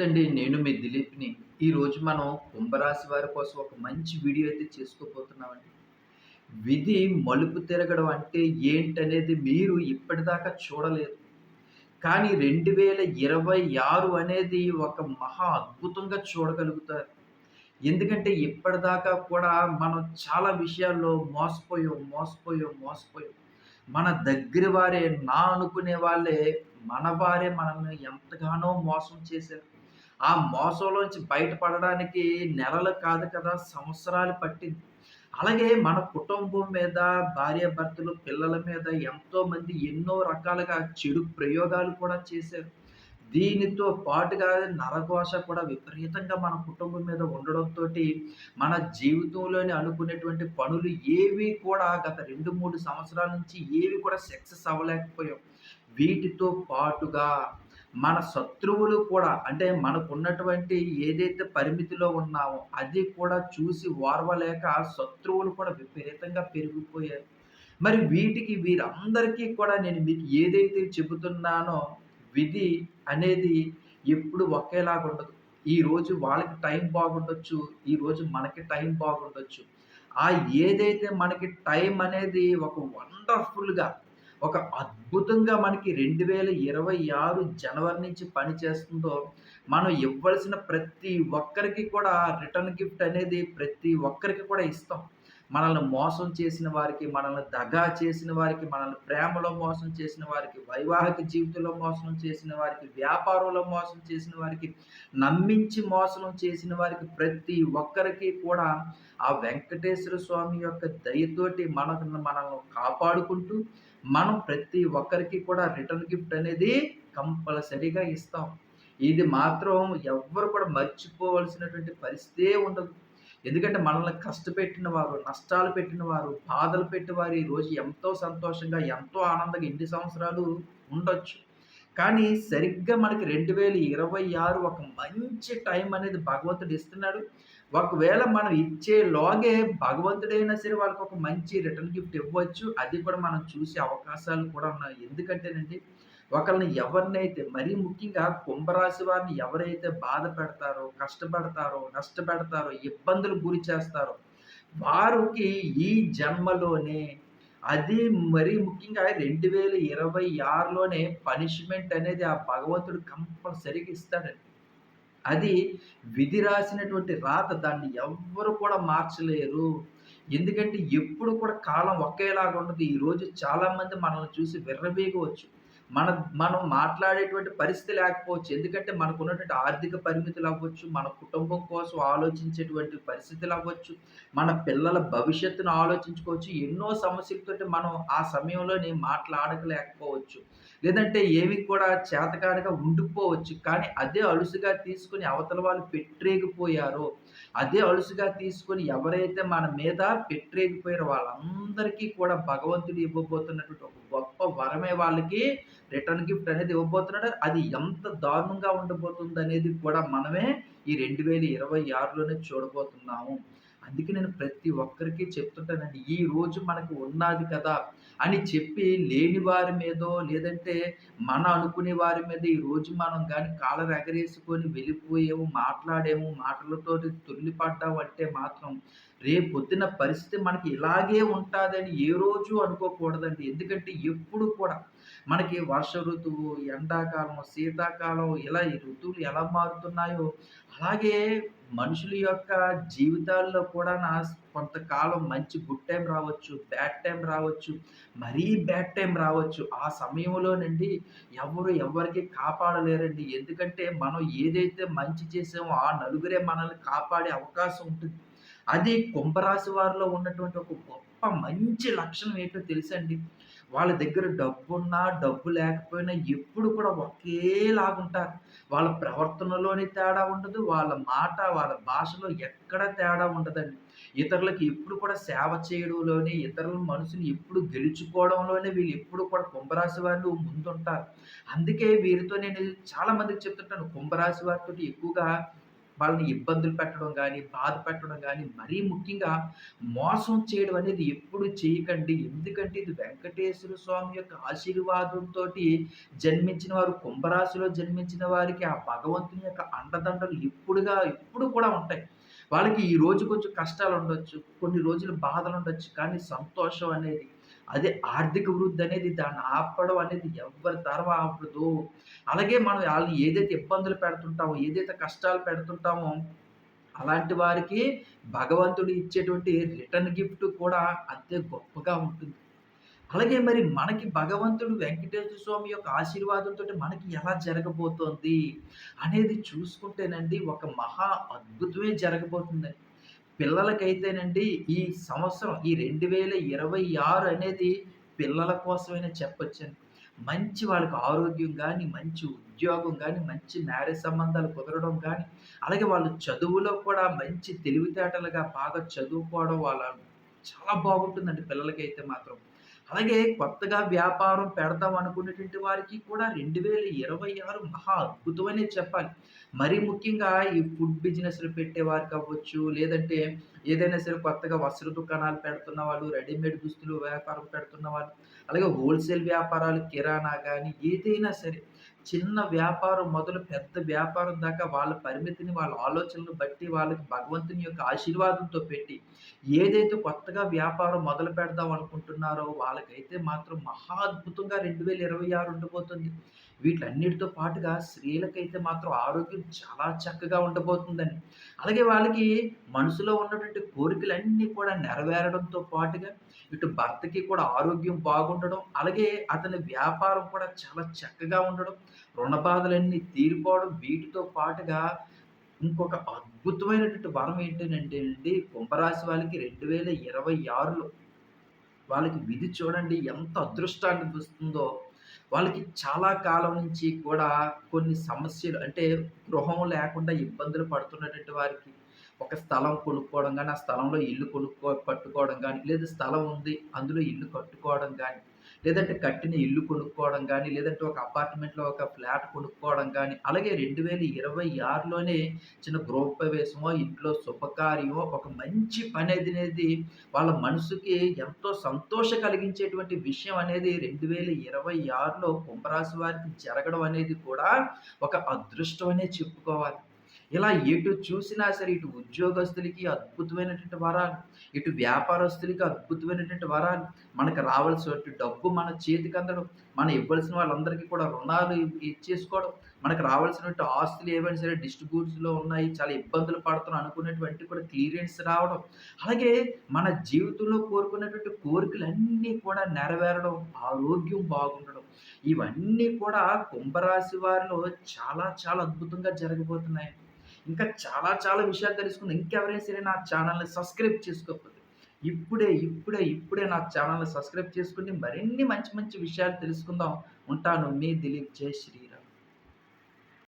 నమస్తే అండి నేను మీ దిలీప్ని. ఈరోజు మనం కుంభరాశి వారి కోసం ఒక మంచి వీడియో అయితే చేసుకోబోతున్నామండి. విధి మలుపు తిరగడం అంటే ఏంటనేది మీరు ఇప్పటిదాకా చూడలేదు. కానీ రెండు వేల ఇరవై ఆరు అనేది ఒక మహా అద్భుతంగా చూడగలుగుతారు. ఎందుకంటే ఇప్పటిదాకా కూడా మనం చాలా విషయాల్లో మోసపోయాం మోసపోయాం మోసపోయాం. మన దగ్గర వారే నా అనుకునే వాళ్ళే మన వారే మనల్ని ఎంతగానో మోసం చేశారు. ఆ మోసంలోంచి బయటపడడానికి నెలలు కాదు కదా సంవత్సరాలు పట్టింది. అలాగే మన కుటుంబం మీద భార్యాభర్తలు పిల్లల మీద ఎంతోమంది ఎన్నో రకాలుగా చెడు ప్రయోగాలు కూడా చేశారు. దీనితో పాటుగా నరఘోష కూడా విపరీతంగా మన కుటుంబం మీద ఉండడంతో మన జీవితంలోని అనుకునేటువంటి పనులు ఏవి కూడా గత రెండు మూడు సంవత్సరాల నుంచి ఏవి కూడా సక్సెస్ అవ్వలేకపోయాం. వీటితో పాటుగా మన శత్రువులు కూడా అంటే మనకున్నటువంటి ఏదైతే పరిమితిలో ఉన్నామో అది కూడా చూసి ఓర్వలేక శత్రువులు కూడా విపరీతంగా పెరిగిపోయారు. మరి వీటికి వీరందరికీ కూడా నేను మీకు ఏదైతే చెబుతున్నానో విధి అనేది ఎప్పుడు ఒకేలాగా ఉండదు. ఈరోజు వాళ్ళకి టైం బాగుండొచ్చు ఈరోజు మనకి టైం బాగుండొచ్చు. ఆ ఏదైతే మనకి టైం అనేది ఒక వండర్ఫుల్గా ఒక అద్భుతంగా మనకి రెండు వేల ఇరవై ఆరు జనవరి నుంచి పనిచేస్తుందో మనం ఇవ్వాల్సిన ప్రతి ఒక్కరికి కూడా రిటర్న్ గిఫ్ట్ అనేది ప్రతి ఒక్కరికి కూడా ఇస్తాం. మనల్ని మోసం చేసిన వారికి మనల్ని దగా చేసిన వారికి మనల్ని ప్రేమలో మోసం చేసిన వారికి వైవాహిక జీవితంలో మోసం చేసిన వారికి వ్యాపారంలో మోసం చేసిన వారికి నమ్మించి మోసం చేసిన వారికి ప్రతి ఒక్కరికి కూడా ఆ వెంకటేశ్వర స్వామి యొక్క దయతోటి మనకు మనల్ని కాపాడుకుంటూ మనం ప్రతి ఒక్కరికి కూడా రిటర్న్ గిఫ్ట్ అనేది కంపల్సరీగా ఇస్తాం. ఇది మాత్రం ఎవ్వరు కూడా మర్చిపోవలసినటువంటి పరిస్థితే ఉండదు. ఎందుకంటే మనల్ని కష్టపెట్టిన వారు నష్టాలు పెట్టిన వారు బాధలు పెట్టి వారు ఈరోజు ఎంతో సంతోషంగా ఎంతో ఆనందంగా ఎన్ని సంవత్సరాలు ఉండొచ్చు. కానీ సరిగ్గా మనకి రెండు వేల ఇరవై ఆరు ఒక మంచి టైం అనేది భగవంతుడు ఇస్తున్నాడు. ఒకవేళ మనం ఇచ్చే లోగే భగవంతుడైనా సరే వాళ్ళకి ఒక మంచి రిటర్న్ గిఫ్ట్ ఇవ్వచ్చు. అది కూడా మనం చూసే అవకాశాలు కూడా ఉన్నాయి. ఎందుకంటేనండి ఒకరిని ఎవరినైతే మరీ ముఖ్యంగా కుంభరాశి వారిని ఎవరైతే బాధ పెడతారో కష్టపడతారో నష్టపెడతారో ఇబ్బందులు గురి చేస్తారో వారికి ఈ జన్మలోనే అది మరీ ముఖ్యంగా రెండు వేల ఇరవై ఆరులోనే పనిష్మెంట్ అనేది ఆ భగవంతుడు కంపల్సరిగా ఇస్తాడండి. అది విధి రాసినటువంటి రాత దాన్ని ఎవ్వరు కూడా మార్చలేరు. ఎందుకంటే ఎప్పుడు కూడా కాలం ఒకేలాగా ఉండదు. ఈరోజు చాలామంది మనల్ని చూసి విర్రబీగవచ్చు మన మనం మాట్లాడేటువంటి పరిస్థితి లేకపోవచ్చు. ఎందుకంటే మనకు ఉన్నటువంటి ఆర్థిక పరిమితులు అవ్వచ్చు మన కుటుంబం కోసం ఆలోచించేటువంటి పరిస్థితులు అవ్వచ్చు మన పిల్లల భవిష్యత్తును ఆలోచించుకోవచ్చు. ఎన్నో సమస్యలతో మనం ఆ సమయంలోనే మాట్లాడకలేకపోవచ్చు లేదంటే ఏమి కూడా చేతకానిగా ఉండిపోవచ్చు. కానీ అదే అలుసుగా తీసుకుని అవతల వాళ్ళు పెట్టేగిపోయారో అదే అలుసుగా తీసుకొని ఎవరైతే మన మీద పెట్టేగిపోయారో వాళ్ళందరికీ కూడా భగవంతుడు ఇవ్వబోతున్నటువంటి ఒక గొప్ప వరమే వాళ్ళకి రిటర్న్ గిఫ్ట్ అనేది ఇవ్వబోతున్నాడు. అది ఎంత దారుణంగా ఉండబోతుంది అనేది కూడా మనమే ఈ రెండు వేల ఇరవై ఆరులోనే చూడబోతున్నాము. అందుకే నేను ప్రతి ఒక్కరికి చెప్తుంటానండి ఈ రోజు మనకు ఉన్నది కదా అని చెప్పి లేని వారి మీదో లేదంటే మన అనుకునే వారి మీద ఈ రోజు మనం కానీ కాలర్ ఎగరేసుకొని వెళ్ళిపోయాము మాట్లాడేము మాటలతో తుల్లిపడ్డాము అంటే మాత్రం రేపు పొద్దున పరిస్థితి మనకి ఇలాగే ఉంటుందని ఏ రోజు అనుకోకూడదండి. ఎందుకంటే ఎప్పుడు కూడా మనకి వర్ష ఋతువు ఎండాకాలం శీతాకాలం ఇలా ఈ ఋతువులు ఎలా మారుతున్నాయో అలాగే మనుషుల యొక్క జీవితాల్లో కూడా నా కొంతకాలం మంచి గుడ్ టైం రావచ్చు బ్యాడ్ టైం రావచ్చు మరీ బ్యాడ్ టైం రావచ్చు. ఆ సమయంలోనండి ఎవరు ఎవరికి కాపాడలేరండి. ఎందుకంటే మనం ఏదైతే మంచి చేసామో ఆ నలుగురే మనల్ని కాపాడే అవకాశం ఉంటుంది. అది కుంభరాశి వారిలో ఉన్నటువంటి ఒక గొప్ప మంచి లక్షణం ఏంటో తెలుసండి? వాళ్ళ దగ్గర డబ్బున్నా డబ్బు లేకపోయినా ఎప్పుడు కూడా ఒకేలాగుంటారు. వాళ్ళ ప్రవర్తనలోని తేడా ఉండదు వాళ్ళ మాట వాళ్ళ భాషలో ఎక్కడ తేడా ఉండదండి. ఇతరులకు ఎప్పుడు కూడా సేవ చేయడంలోనే ఇతరుల మనసుని ఎప్పుడు గెలుచుకోవడంలోనే వీళ్ళు ఎప్పుడు కూడా కుంభరాశి వాళ్ళు ముందుంటారు. అందుకే వీరితో నేను చాలా మందికి చెప్తుంటాను కుంభరాశి వారితో ఎక్కువగా వాళ్ళని ఇబ్బందులు పెట్టడం కానీ బాధ పెట్టడం కానీ మరీ ముఖ్యంగా మోసం చేయడం అనేది ఎప్పుడు చేయకండి. ఎందుకంటే ఇది వెంకటేశ్వర స్వామి యొక్క ఆశీర్వాదంతో జన్మించిన వారు, కుంభరాశిలో జన్మించిన వారికి ఆ భగవంతుని యొక్క అండదండలు ఎప్పుడుగా ఎప్పుడు కూడా ఉంటాయి. వాళ్ళకి ఈ రోజు కొంచెం కష్టాలు ఉండొచ్చు కొన్ని రోజులు బాధలు ఉండొచ్చు కానీ సంతోషం అనేది అదే ఆర్థిక వృద్ధి అనేది దాన్ని ఆపడం అనేది ఎవరి తరం ఆపదు. అలాగే మనం వాళ్ళని ఏదైతే ఇబ్బందులు పెడుతుంటామో, ఏదైతే కష్టాలు పెడుతుంటామో, అలాంటి వారికి భగవంతుడు ఇచ్చేటువంటి రిటర్న్ గిఫ్ట్ కూడా అంతే గొప్పగా ఉంటుంది. అలాగే మరి మనకి భగవంతుడు వెంకటేశ్వర స్వామి యొక్క ఆశీర్వాదంతో మనకి ఎలా జరగబోతోంది అనేది చూసుకుంటేనండి ఒక మహా అద్భుతమే జరగబోతుందండి. పిల్లలకైతేనండి ఈ సంవత్సరం ఈ 2026 అనేది పిల్లల కోసమనే చెప్పొచ్చండి. మంచి వాళ్ళకి ఆరోగ్యం కానీ మంచి ఉద్యోగం కానీ మంచి మ్యారేజ్ సంబంధాలు కుదరడం కానీ అలాగే వాళ్ళు చదువులో కూడా మంచి తెలివితేటలుగా బాగా చదువుకోవడం వాళ్ళ చాలా బాగుంటుందండి పిల్లలకైతే మాత్రం. అలాగే కొత్తగా వ్యాపారం పెడదాం అనుకునేటువంటి వారికి కూడా 2026 మహా అద్భుతమనే చెప్పాలి. మరీ ముఖ్యంగా ఈ ఫుడ్ బిజినెస్‌లు పెట్టేవారికవ్వచ్చు, లేదంటే ఏదైనా సరే కొత్తగా వస్త్ర దుకాణాలు పెడుతున్న వాళ్ళు, రెడీమేడ్ దుస్తులు వ్యాపారం పెడుతున్న వాళ్ళు, అలాగే హోల్‌సేల్ వ్యాపారాలు కిరాణా కానీ ఏదైనా సరే చిన్న వ్యాపారం మొదలు పెద్ద వ్యాపారం దాకా వాళ్ళ పరిమితిని, వాళ్ళ ఆలోచనలు బట్టి వాళ్ళకి భగవంతుని యొక్క ఆశీర్వాదంతో పెట్టి, ఏదైతే కొత్తగా వ్యాపారం మొదలు పెడదాం అనుకుంటున్నారో వాళ్ళకైతే మాత్రం మహా అద్భుతంగా 2026 ఉండబోతుంది. వీటిలన్నిటితో పాటుగా స్త్రీలకైతే మాత్రం ఆరోగ్యం చాలా చక్కగా ఉండబోతుందని అలాగే వాళ్ళకి మనసులో ఉన్నటువంటి కోరికలన్నీ కూడా నెరవేరడంతో పాటుగా, ఇటు భర్తకి కూడా ఆరోగ్యం బాగుండడం, అలాగే అతని వ్యాపారం కూడా చాలా చక్కగా ఉండడం, రుణ బాధలన్నీ తీరిపోవడం, వీటితో పాటుగా ఇంకొక అద్భుతమైనటువంటి వరం ఏంటంటే అండి, కుంభరాశి వాళ్ళకి 2026లో వాళ్ళకి విధి చూడండి ఎంత అదృష్టాన్ని ఇస్తుందో. వాళ్ళకి చాలా కాలం నుంచి కూడా కొన్ని సమస్యలు అంటే గృహం లేకుండా ఇబ్బందులు పడుతున్నటువంటి వారికి ఒక స్థలం కొనుక్కోవడం కానీ ఆ స్థలంలో ఇల్లు కొనుక్కో కట్టుకోవడం కానీ లేదా స్థలం ఉంది అందులో ఇల్లు కట్టుకోవడం కానీ లేదంటే కట్టిన ఇల్లు కొనుక్కోవడం కానీ లేదంటే ఒక అపార్ట్మెంట్‌లో ఒక ఫ్లాట్ కొనుక్కోవడం కానీ అలాగే 2026లోనే చిన్న గృహప్రవేశమో, ఇంట్లో శుభకార్యమో, ఒక మంచి పని అనేది వాళ్ళ మనసుకి ఎంతో సంతోష కలిగించేటువంటి విషయం అనేది 2026లో కుంభరాశి వారికి జరగడం అనేది కూడా ఒక అదృష్టం అనే చెప్పుకోవాలి. ఇలా ఎటు చూసినా సరే ఇటు ఉద్యోగస్తులకి అద్భుతమైనటువంటి వరాలు, ఇటు వ్యాపారస్తులకి అద్భుతమైనటువంటి వరాలు, మనకు రావాల్సినటువంటి డబ్బు మన చేతికి అందడం మనం ఇవ్వాల్సిన వాళ్ళందరికీ కూడా రుణాలు ఇచ్చేసుకోవడం, మనకు రావాల్సినటువంటి ఆస్తులు ఏవైనా సరే డిస్ట్రిబ్యూట్స్‌లో ఉన్నాయి, చాలా ఇబ్బందులు పడుతున్నాం అనుకున్నటువంటి కూడా క్లియరెన్స్ రావడం, అలాగే మన జీవితంలో కోరుకున్నటువంటి కోరికలన్నీ కూడా నెరవేరడం, ఆరోగ్యం బాగుండడం, ఇవన్నీ కూడా కుంభరాశి వారిలో చాలా చాలా అద్భుతంగా జరగబోతున్నాయి. ఇంకా చాలా చాలా విషయాలు తెలుసుకుందాం. ఇంకెవరైనా సరే నా ఛానల్ని సబ్స్క్రైబ్ చేసుకోకపోతే ఇప్పుడే, ఇప్పుడే, ఇప్పుడే నా ఛానల్ని సబ్స్క్రైబ్ చేసుకుని మరిన్ని మంచి మంచి విషయాలు తెలుసుకుందాం. ఉంటాను. మీ దిలీప్. జై శ్రీ